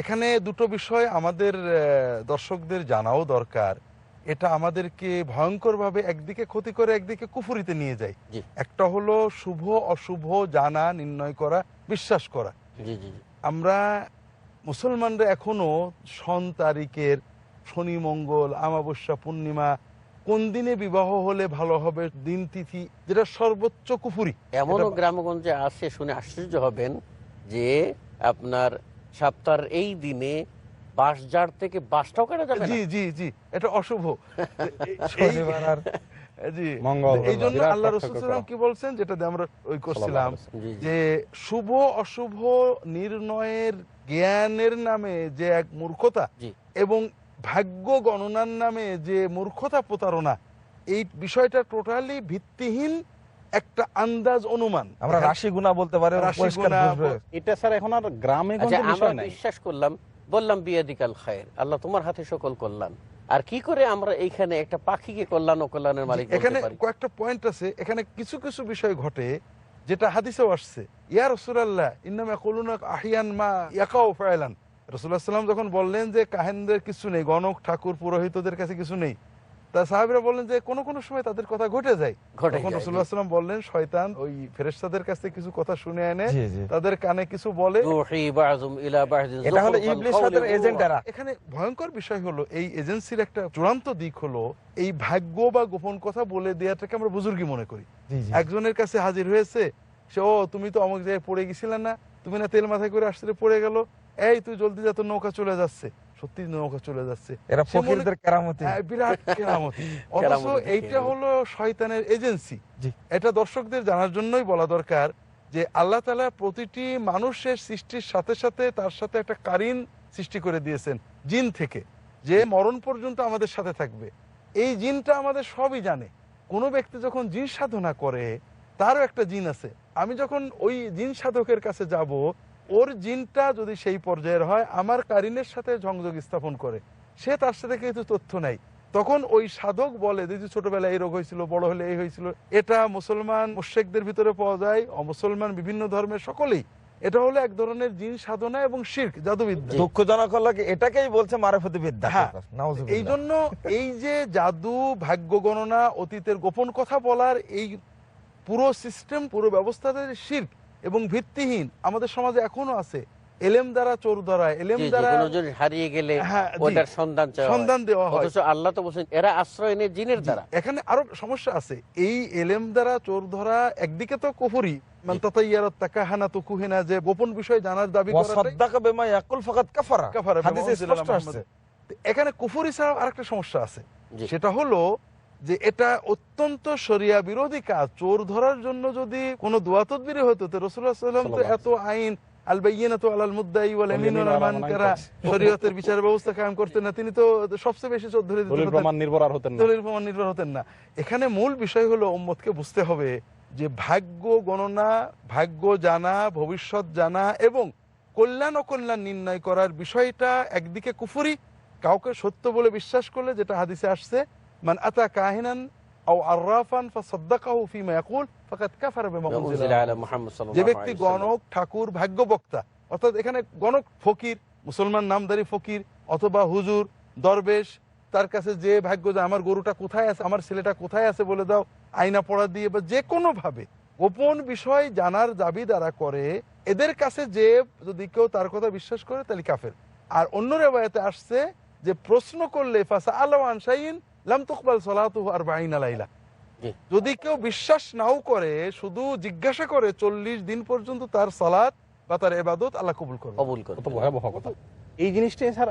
এখানে দুটো বিষয় আমাদের দর্শকদের জানাও দরকার। এটা আমাদেরকে ভয়ঙ্করভাবে একদিকে ক্ষতি করে একদিকে কুফুরিতে নিয়ে যায়। একটা হলো শুভ অশুভ জানা নির্ণয় করা বিশ্বাস করা। আমরা মুসলমানরা এখনও সন তারিখের শনি মঙ্গল আমাবস্যা পূর্ণিমা কোন দিনে বিবাহ হলে ভালো হবে দিন তিথি যেটা সর্বোচ্চ কুফুরি। এমনও এটা- গ্রামগঞ্জে আছে শুনে আশ্চর্য হবেন যে আপনার সপ্তাহের এই দিনে বাঁশঝাড় থেকে বাঁশটাও কাটা যাবে জি জি জি। এটা অশুভ। এই- শনিবার আর জি। এই জন্য আল্লাহ রসুলাম কি বলছেন? যেটা আমরা ওই করছিলাম। জি জি। যে শুভ অশুভ নির্ণয়ের জ্ঞানের নামে যে এক মূর্খতা এবং ভাগ্য গণনার নামে যে মূর্খতা প্রতারণা এই বিষয়টা টোটালি ভিত্তিহীন একটা আন্দাজ অনুমান। আমরা রাশি গুণা বলতে পারি। এটা স্যার এখন আর গ্রামে আচ্ছা আমরা বিশ্বাস করলাম বললাম বিয়াদিকাল খায়ের। আল্লাহ তোমার হাতে সকল কল্যাণ। আর কি করে আমরা এইখানে একটা পাখিকে কল্যাণ ও কল্যাণের মালিক এখানে কয়েকটা পয়েন্ট আছে। এখানে কিছু কিছু বিষয় ঘটে যেটা হাদিসেও আসছে। ইয়া রসুলাল্লাহ ইন্নামা কলুনা আহিয়ান মা ইয়াকাও ফায়লান রসুল্লাহ সাল্লাম যখন বললেন যে কাহেনদের কিছু নেই গণক ঠাকুর পুরোহিতদের কাছে কিছু নেই তা সাহাবিরা বললেন যে কোনো কোনো সময় তাদের কথা ঘটে যায় তখন যায়, বললেন শয়তান ওই ফেরেশতাদের কাছ থেকে কিছু কথা শুনে জি। তাদের কানে কিছু বলে এখানে ভয়ঙ্কর বিষয় হলো এই এজেন্সির একটা চূড়ান্ত দিক হলো এই ভাগ্য বা গোপন কথা বলে দেওয়াটাকে আমরা বুজুর্গি মনে করি। একজনের কাছে হাজির হয়েছে সে ও তুমি তো অমুক জায়গায় পড়ে গেছিলে না তুমি না তেল মাথায় করে আসলে পড়ে গেল এই তুই জলদি যা তোর নৌকা চলে যাচ্ছে সত্যি নৌকা চলে যাচ্ছে। এরা ফকিরদের কেরামতি। হ্যাঁ, বিরাট কেরামতি। অথচ এইটা হলো শয়তানের এজেন্সি। এটা দর্শকদের জানার জন্যই বলা দরকার যে আল্লাহ তালা প্রতিটি মানুষের সৃষ্টির সাথে সাথে তার সাথে একটা কারিন সৃষ্টি করে দিয়েছেন জিন থেকে যে মরণ পর্যন্ত আমাদের সাথে থাকবে। এই জিনটা আমাদের সবই জানে। কোনো ব্যক্তি যখন জিন সাধনা করে তারও একটা জিন আছে। আমি যখন ওই জিন সাধকের কাছে যাব ওর জিনটা যদি সেই পর্যায়ের হয় আমার কারিনের সাথে সংযোগ স্থাপন করে। সে তার সাথে কিছু তথ্য নেই। তখন ওই সাধক বলে যে ছোটবেলায় এই রোগ হয়েছিল বড় হলে এই হয়েছিল। এটা মুসলমান মুশেকদের ভিতরে পাওয়া যায় অমুসলমান বিভিন্ন ধর্মের সকলেই। এটা হলো এক ধরনের জিন সাধনা এবং শির্ক জাদুবিদ্যা। দুঃখজনক হলো এটাকেই বলছে মারেফতি বিদ্যা হ্যাঁ। এই জন্য এই যে জাদু ভাগ্য গণনা অতীতের গোপন কথা বলার এই পুরো সিস্টেম পুরো ব্যবস্থাটা যে শির্ক এবং ভিত্তিহীন আমাদের সমাজে এখনও আছে। এলেম দ্বারা চোর ধরা এলেম দ্বারা হারিয়ে গেলে হ্যাঁ, ওটার সন্ধান সন্ধান দেওয়া হয়। আল্লাহ তো বলছেন এরা আশ্রয় নেয় জিনের দ্বারা। এখানে আরও সমস্যা আছে। এই এলেম দ্বারা চোর ধরা একদিকে তো কুফুরি মান যে গোপন বিষয় জানার দাবি। এখানে কুফুরি ছাড়াও আরেকটা সমস্যা আছে। সেটা হলো যে এটা অত্যন্ত শরিয়া বিরোধী কাজ চোর ধরার জন্য যদি কোনো দোয়া তদবিরে হতো তো রসুল্লাহ সাল্লাম তো এত আইন। শরীয়তের বিচার ব্যবস্থা কায়েম করতেন না তিনি তো সবচেয়ে বেশি। প্রমাণ নির্ভর হতেন না হতেন না এখানে মূল বিষয় হলো উম্মতকে বুঝতে হবে যে ভাগ্য গণনা ভাগ্য জানা ভবিষ্যৎ জানা এবং কল্যাণ অকল্যাণ নির্ণয় করার বিষয়টা একদিকে কুফুরি কাউকে সত্য বলে বিশ্বাস করলে যেটা হাদিসে আসছে মান আতা কাহিনান আও আররাফান ফাসাদ্দাকাহু ফিমা ইয়াকুল ফাকাদ কাফারা বিমা উনজিলা উনজিলা আলা আলা মুহাম্মদ সাল্লাল্লাহু যে ব্যক্তি। গণক ঠাকুর ভাগ্যবক্তা অর্থাৎ এখানে গণক ফকির মুসলমান নামদারি ফকির অথবা হুজুর দরবেশ তার কাছে যে ভাগ্য যে আমার গরুটা কোথায় আছে আমার ছেলেটা কোথায় আছে বলে দাও আয়না পড়া দিয়ে বা যে কোনো ভাবে গোপন বিষয় জানার দাবি দ্বারা করে এদের কাছে যে যদি কেউ তার কথা বিশ্বাস করে তাহলে কাফের আর অন্য রেবায়তে আসছে যে প্রশ্ন করলে ফাসা আল্লাহ আনসাইন লাম তুকবাল সলাতুহু আর বাইন আলাইলা জি। যদি কেউ বিশ্বাস নাও করে শুধু জিজ্ঞাসা করে চল্লিশ দিন পর্যন্ত তার সালাত বা তার এবাদত আল্লাহ কবুল করবে। কবুল করে কত এই জিনিসটাই স্যার